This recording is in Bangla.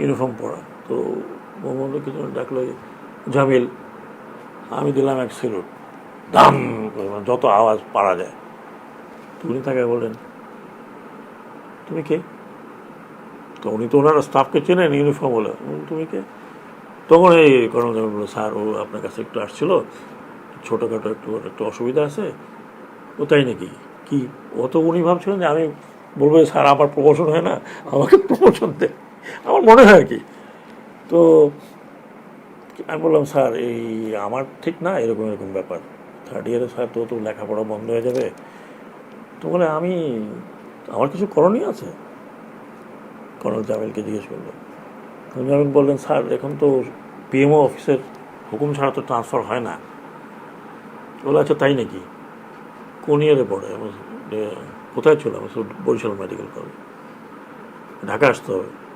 ইউনিফর্ম পরা। তো মোহাম্মদ কিছু ডাকলো জামিল, আমি দিলাম এক সিলুট। দাম মানে যত আওয়াজ পারা যায়। উনি তাকে বললেন, তুমি কে? তো উনি তো ওনার স্টাফকে চেনেন ইউনিফর্ম বলে। তুমি কে? তখন এই কর্মচারী বলল, স্যার, ও আপনার কাছে একটু আসছিল। ছোটোখাটো একটু একটু অসুবিধা আছে। ও তাই নাকি? কি? ও তো উনি ভাবছিলেন যে আমি বলব স্যার, আমার প্রমোশন হয় না। আমাকে প্রমোশন দেয় আমার মনে হয় কি তো আমি বললাম স্যার এই আমার ঠিক না এরকম এরকম ব্যাপার। থার্ড ইয়ারে স্যার তো তো লেখাপড়া বন্ধ হয়ে যাবে। তো বলে আমি আমার কিছু করণীয় আছে? কর্নেল জামিলকে জিজ্ঞেস করল। জামিল বললেন স্যার এখন তো পিএমও অফিসের হুকুম ছাড়া তো ট্রান্সফার হয় না। বলে আচ্ছা তাই নাকি? কোন ইয়ারে পড়ে? আমি বলছি, "এ, কোথায় ছিল বরিশাল মেডিকেল কলেজ। ঢাকা আসতে হবে।